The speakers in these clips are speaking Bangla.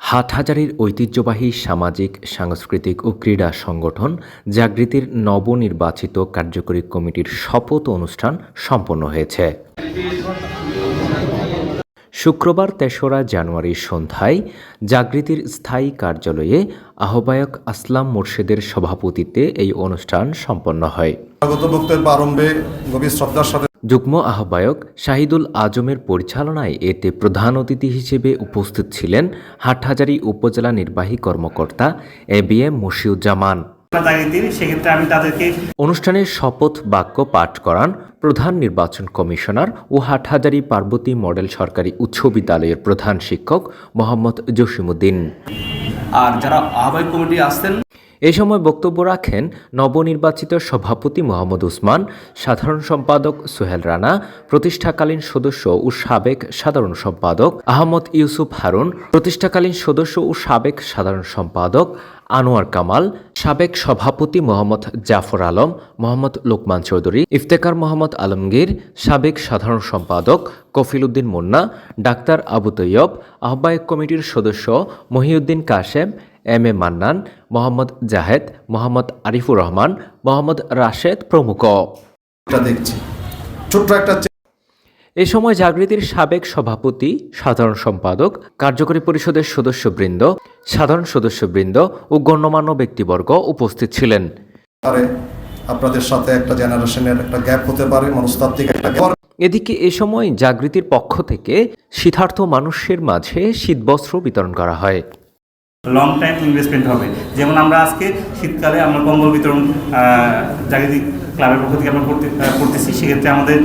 হাটহাজারীর ঐতিহ্যবাহী সামাজিক, সাংস্কৃতিক ও ক্রীড়া সংগঠন জাগৃতির নবনির্বাচিত কার্যকরী কমিটির শপথ অনুষ্ঠান সম্পন্ন হয়েছে। শুক্রবার তেসরা জানুয়ারি সন্ধ্যায় জাগৃতির স্থায়ী কার্যালয়ে আহ্বায়ক আসলাম মোর্শেদের সভাপতিত্বে এই অনুষ্ঠান সম্পন্ন হয়। স্বাগত গভীর শ্রদ্ধার সাথে যুগ্ম আহ্বায়ক শাহিদুল আজমের পরিচালনায় এতে প্রধান অতিথি হিসেবে উপস্থিত ছিলেন হাটহাজারী উপজেলা নির্বাহী কর্মকর্তা এ বি এম মশিউজ্জামান। অনুষ্ঠানে শপথ বাক্য পাঠ করান প্রধান নির্বাচন কমিশনার ও হাটহাজারী পার্বতী মডেল সরকারি উচ্চ বিদ্যালয়ের প্রধান শিক্ষক মোহাম্মদ জসিমুদ্দিন আর যারা আহ্বায়ক কমিটি আসতেন এ সময় বক্তব্য রাখেন নবনির্বাচিত সভাপতি মোহাম্মদ উসমান, সাধারণ সম্পাদক সোহেল রানা, প্রতিষ্ঠাকালীন সদস্য ও সাবেক সাধারণ সম্পাদক আহমদ ইউসুফ হারুন, প্রতিষ্ঠাকালীন সদস্য ও সাবেক সাধারণ সম্পাদক আনোয়ার কামাল, সাবেক সভাপতি মোহাম্মদ জাফর আলম, মোহাম্মদ লোকমান চৌধুরী ইফতেকার মোহাম্মদ আলমগীর, সাবেক সাধারণ সম্পাদক কফিল উদ্দিন মুন্না, ডাক্তার আবু তৈয়ব, আহ্বায়ক কমিটির সদস্য মহিউদ্দিন কাশেম এম এ মান্নান মোহাম্মদ জাহেদ মোহাম্মদ আরিফুর রহমান মোহাম্মদ রাশেদ প্রমুখ। দেখছি। ছোট্ট একটা এ সময় জাগৃতির সাবেক সভাপতি সাধারণ সম্পাদক কার্যকরী পরিষদের সদস্যবৃন্দ সাধারণ সদস্যবৃন্দ ও গণ্যমান্য ব্যক্তিবর্গ উপস্থিত ছিলেন। আপনাদের সাথে একটা জেনারেশনের একটা গ্যাপ হতে পারে মনস্তাত্ত্বিক একটা গ্যাপ। এদিকে এ সময় জাগৃতির পক্ষ থেকে শীতার্থ মানুষের মাঝে শীতবস্ত্র বিতরণ করা হয়। লং টাইম ইনভেস্টমেন্ট হবে। যেমন আমরা আজকে শীতকালে আমরা কম্বল বিতরণ আহ, জাগৃতি ক্লাবের পক্ষ থেকে আমরা করতেছি। সেক্ষেত্রে আমাদের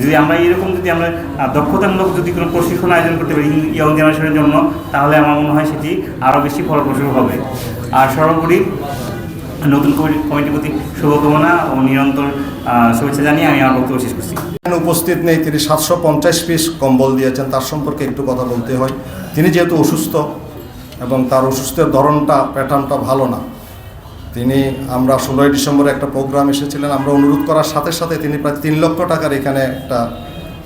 যদি আমরা এরকম যদি আমরা দক্ষতামূলক যদি কোনো প্রশিক্ষণ আয়োজন করতে পারি ইয়ং জেনারেশনের জন্য তাহলে আমার মনে হয় সেটি আরও বেশি ফলপ্রসূ হবে। আর সর্বোপরি নতুন কমিটি কমিটির প্রতি শুভকামনা ও নিরন্তর শুভেচ্ছা জানিয়ে আমি আমার বক্তব্য শেষ করছি। উপস্থিত নেই তিনি সাতশো পঞ্চাশ পিস কম্বল দিয়েছেন তার সম্পর্কে একটু কথা বলতে হয়। তিনি যেহেতু অসুস্থ এবং তার অসুস্থের ধরনটা প্যাটার্নটা ভালো না। তিনি, আমরা ষোলোই ডিসেম্বরে একটা প্রোগ্রাম এসেছিলেন, আমরা অনুরোধ করার সাথে সাথে তিনি প্রায় তিন লক্ষ টাকার এখানে একটা,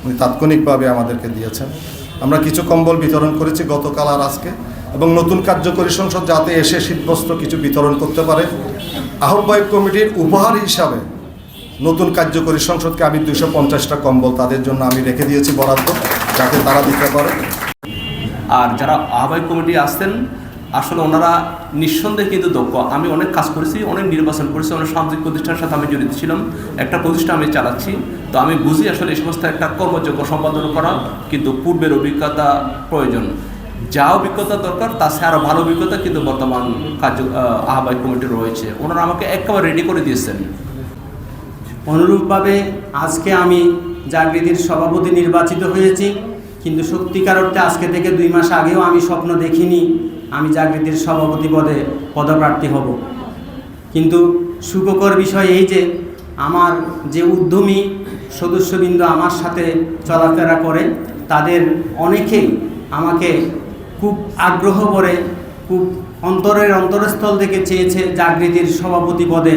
উনি তাৎক্ষণিকভাবে আমাদেরকে দিয়েছেন। আমরা কিছু কম্বল বিতরণ করেছি গতকাল আর আজকে, এবং নতুন কার্যকরী সংসদ যাতে এসে শীতবস্ত্র কিছু বিতরণ করতে পারে, আহ্বায়ক কমিটির উপহার হিসাবে নতুন কার্যকরী সংসদকে আমি দুশো পঞ্চাশটা কম্বল তাদের জন্য আমি রেখে দিয়েছি বরাদ্দ, যাতে তারা দিতে পারে। আর যারা আহ্বায়ক কমিটি আসতেন আসলে ওনারা নিঃসন্দেহে কিন্তু দক্ষ। আমি অনেক কাজ করেছি, অনেক নির্বাচন করেছি, অনেক সামাজিক প্রতিষ্ঠানের সাথে আমি জড়িত ছিলাম। একটা প্রতিষ্ঠান আমি চালাচ্ছি। তো আমি বুঝি আসলে এই সমস্ত একটা কর্মযোগ্য সম্পাদন করা কিন্তু পূর্বের অভিজ্ঞতা প্রয়োজন। যা অভিজ্ঞতা দরকার, তার সে আরও ভালো অভিজ্ঞতা কিন্তু বর্তমান কার্য আহ্বায়ক কমিটি রয়েছে। ওনারা আমাকে একেবারে রেডি করে দিয়েছেন। অনুরূপভাবে আজকে আমি জাগৃতির সভাপতি নির্বাচিত হয়েছি। কিন্তু সত্যিকার অর্থে আজকে থেকে দুই মাস আগেও আমি স্বপ্ন দেখিনি আমি জাগৃতির সভাপতি পদে পদপ্রার্থী হব। কিন্তু সুখকর বিষয় এই যে আমার যে উদ্যমী সদস্যবৃন্দ আমার সাথে চলাফেরা করে, তাদের অনেকেই আমাকে খুব আগ্রহ করে, খুব অন্তরের অন্তরস্থল থেকে চেয়েছে জাগৃতির সভাপতি পদে।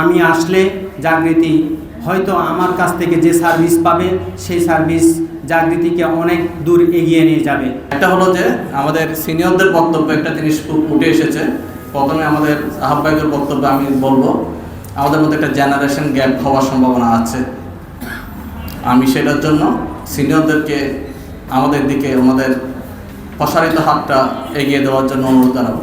আমি আসলে জাগৃতি হয়তো আমার কাছ থেকে যে সার্ভিস পাবে, সেই সার্ভিস জাগৃতিকে অনেক দূর এগিয়ে নিয়ে যাবে। একটা হলো যে, আমাদের সিনিয়রদের বক্তব্য, একটা জিনিস উঠে এসেছে। প্রথমে আমাদের আহ্বায়কের বক্তব্য আমি বলব, আমাদের মধ্যে একটা জেনারেশন গ্যাপ হওয়ার সম্ভাবনা আছে। আমি সেটার জন্য সিনিয়রদেরকে আমাদের দিকে, আমাদের প্রসারিত হাতটা এগিয়ে দেওয়ার জন্য অনুরোধ জানাব।